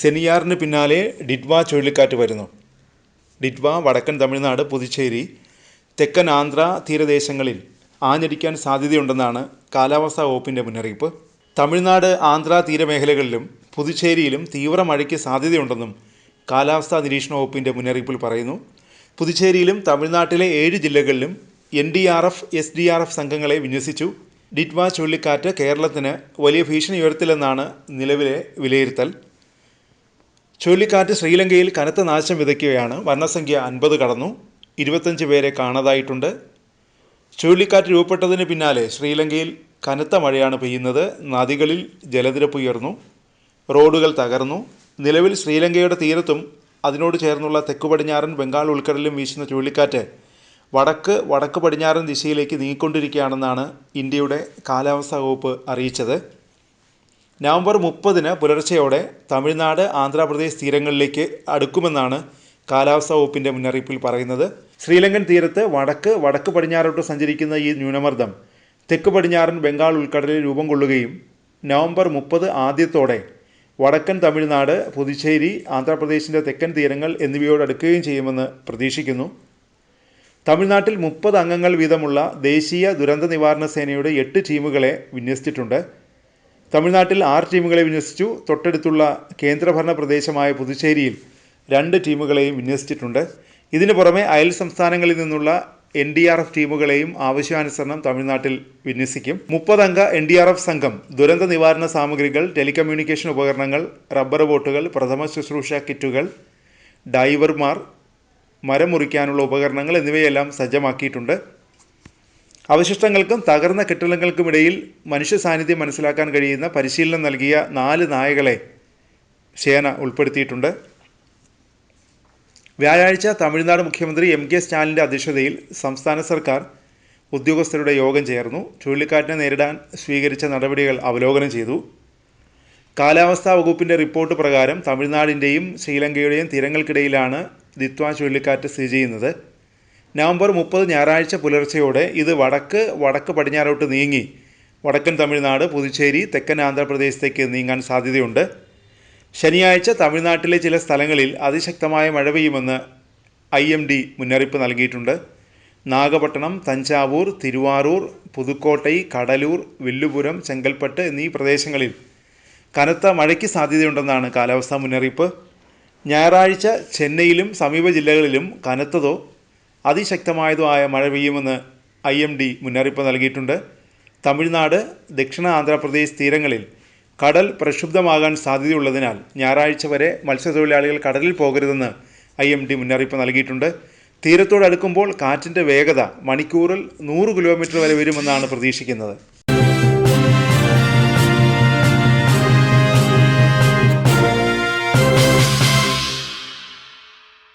സെനിയാറിന് പിന്നാലെ ഡിറ്റ്വ ചുഴലിക്കാറ്റ് വരുന്നു. ഡിറ്റ്വ വടക്കൻ തമിഴ്നാട് പുതുച്ചേരി തെക്കൻ ആന്ധ്ര തീരദേശങ്ങളിൽ ആഞ്ഞടിക്കാൻ സാധ്യതയുണ്ടെന്നാണ് കാലാവസ്ഥാ വകുപ്പിന്റെ മുന്നറിയിപ്പ്. തമിഴ്നാട് ആന്ധ്ര തീരമേഖലകളിലും പുതുച്ചേരിയിലും തീവ്ര മഴയ്ക്ക് സാധ്യതയുണ്ടെന്നും കാലാവസ്ഥാ നിരീക്ഷണ വകുപ്പിന്റെ മുന്നറിയിപ്പിൽ പറയുന്നു. പുതുച്ചേരിയിലും തമിഴ്നാട്ടിലെ ഏഴ് ജില്ലകളിലും N D R F S D R F സംഘങ്ങളെ വിന്യസിച്ചു. ഡിറ്റ്വ ചുഴലിക്കാറ്റ് കേരളത്തിന് വലിയ ഭീഷണി ഉയർത്തില്ലെന്നാണ് നിലവിലെ വിലയിരുത്തൽ. ചുഴലിക്കാറ്റ് ശ്രീലങ്കയിൽ കനത്ത നാശം വിതയ്ക്കുകയാണ്. മരണസംഖ്യ അൻപത് കടന്നു. ഇരുപത്തഞ്ച് പേരെ കാണാതായിട്ടുണ്ട്. ചുഴലിക്കാറ്റ് രൂപപ്പെട്ടതിന് പിന്നാലെ ശ്രീലങ്കയിൽ കനത്ത മഴയാണ് പെയ്യുന്നത്. നദികളിൽ ജലനിരപ്പ് ഉയർന്നു. റോഡുകൾ തകർന്നു. നിലവിൽ ശ്രീലങ്കയുടെ തീരത്തും അതിനോട് ചേർന്നുള്ള തെക്കു പടിഞ്ഞാറൻ ബംഗാൾ ഉൾക്കടലിലും വീശുന്ന ചുഴലിക്കാറ്റ് വടക്ക് വടക്ക് പടിഞ്ഞാറൻ ദിശയിലേക്ക് നീങ്ങിക്കൊണ്ടിരിക്കുകയാണെന്നാണ് ഇന്ത്യയുടെ കാലാവസ്ഥാ വകുപ്പ് അറിയിച്ചത്. നവംബർ മുപ്പതിന് പുലർച്ചയോടെ തമിഴ്നാട് ആന്ധ്രാപ്രദേശ് തീരങ്ങളിലേക്ക് അടുക്കുമെന്നാണ് കാലാവസ്ഥാ വകുപ്പിന്റെ മുന്നറിയിപ്പിൽ പറയുന്നത്. ശ്രീലങ്കൻ തീരത്ത് വടക്ക് വടക്ക് പടിഞ്ഞാറോട്ട് സഞ്ചരിക്കുന്ന ഈ ന്യൂനമർദ്ദം തെക്ക് പടിഞ്ഞാറൻ ബംഗാൾ ഉൾക്കടലിൽ രൂപം കൊള്ളുകയും നവംബർ മുപ്പത് ആദ്യത്തോടെ വടക്കൻ തമിഴ്നാട് പുതുച്ചേരി ആന്ധ്രാപ്രദേശിന്റെ തെക്കൻ തീരങ്ങൾ എന്നിവയോട് അടുക്കുകയും ചെയ്യുമെന്ന് പ്രതീക്ഷിക്കുന്നു. തമിഴ്നാട്ടിൽ മുപ്പത് അംഗങ്ങൾ വീതമുള്ള ദേശീയ ദുരന്ത നിവാരണ സേനയുടെ എട്ട് ടീമുകളെ വിന്യസിച്ചിട്ടുണ്ട്. തമിഴ്നാട്ടിൽ ആറ് ടീമുകളെ വിന്യസിച്ചു. തൊട്ടടുത്തുള്ള കേന്ദ്രഭരണ പ്രദേശമായ പുതുച്ചേരിയിൽ രണ്ട് ടീമുകളെയും വിന്യസിച്ചിട്ടുണ്ട്. ഇതിനു പുറമെ അയൽ സംസ്ഥാനങ്ങളിൽ നിന്നുള്ള എൻ ഡി ആർ എഫ് ടീമുകളെയും ആവശ്യാനുസരണം തമിഴ്നാട്ടിൽ വിന്യസിക്കും. മുപ്പതംഗ എൻ ഡി ആർ എഫ് സംഘം ദുരന്ത നിവാരണ സാമഗ്രികൾ ടെലികമ്മ്യൂണിക്കേഷൻ ഉപകരണങ്ങൾ റബ്ബർ ബോട്ടുകൾ പ്രഥമ ശുശ്രൂഷ കിറ്റുകൾ ഡൈവർമാർ മരം മുറിക്കാനുള്ള ഉപകരണങ്ങൾ എന്നിവയെല്ലാം സജ്ജമാക്കിയിട്ടുണ്ട്. അവശിഷ്ടങ്ങൾക്കും തകർന്ന കെട്ടിടങ്ങൾക്കുമിടയിൽ മനുഷ്യ സാന്നിധ്യം മനസ്സിലാക്കാൻ കഴിയുന്ന പരിശീലനം നൽകിയ നാല് നായകളെ സേന ഉൾപ്പെടുത്തിയിട്ടുണ്ട്. വ്യാഴാഴ്ച തമിഴ്നാട് മുഖ്യമന്ത്രി എം കെ സ്റ്റാലിന്റെ അധ്യക്ഷതയിൽ സംസ്ഥാന സർക്കാർ ഉദ്യോഗസ്ഥരുടെ യോഗം ചേർന്നു. ചുഴലിക്കാറ്റിനെ നേരിടാൻ സ്വീകരിച്ച നടപടികൾ അവലോകനം ചെയ്തു. കാലാവസ്ഥാ വകുപ്പിന്റെ റിപ്പോർട്ട് പ്രകാരം തമിഴ്നാടിന്റെയും ശ്രീലങ്കയുടെയും തീരങ്ങൾക്കിടയിലാണ് ദിത്വ ചുഴലിക്കാറ്റ് സ്ഥിതി ചെയ്യുന്നത്. നവംബർ മുപ്പത് ഞായറാഴ്ച പുലർച്ചയോടെ ഇത് വടക്ക് വടക്ക് പടിഞ്ഞാറോട്ട് നീങ്ങി. വടക്കൻ തമിഴ്നാട് പുതുച്ചേരി തെക്കൻ ആന്ധ്രാപ്രദേശത്തേക്ക് നീങ്ങാൻ സാധ്യതയുണ്ട്. ശനിയാഴ്ച തമിഴ്നാട്ടിലെ ചില സ്ഥലങ്ങളിൽ അതിശക്തമായ മഴ പെയ്യുമെന്ന് ഐ എം ഡി മുന്നറിയിപ്പ് നൽകിയിട്ടുണ്ട്. നാഗപട്ടണം തഞ്ചാവൂർ തിരുവാറൂർ പുതുക്കോട്ടൈ കടലൂർ വില്ലുപുരം ചെങ്കൽപ്പട്ട് എന്നീ പ്രദേശങ്ങളിൽ കനത്ത മഴയ്ക്ക് സാധ്യതയുണ്ടെന്നാണ് കാലാവസ്ഥാ മുന്നറിയിപ്പ്. ഞായറാഴ്ച ചെന്നൈയിലും സമീപ ജില്ലകളിലും കനത്തതോ അതിശക്തമായതോ ആയ മഴ പെയ്യുമെന്ന് ഐ എം ഡി മുന്നറിയിപ്പ് നൽകിയിട്ടുണ്ട്. തമിഴ്നാട് ദക്ഷിണ ആന്ധ്രാപ്രദേശ് തീരങ്ങളിൽ കടൽ പ്രക്ഷുബ്ധമാകാൻ സാധ്യതയുള്ളതിനാൽ ഞായറാഴ്ച വരെ മത്സ്യത്തൊഴിലാളികൾ കടലിൽ പോകരുതെന്ന് ഐ എം ഡി മുന്നറിയിപ്പ് നൽകിയിട്ടുണ്ട്. തീരത്തോടടുക്കുമ്പോൾ കാറ്റിന്റെ വേഗത മണിക്കൂറിൽ നൂറ് കിലോമീറ്റർ വരെ വരുമെന്നാണ് പ്രതീക്ഷിക്കുന്നത്.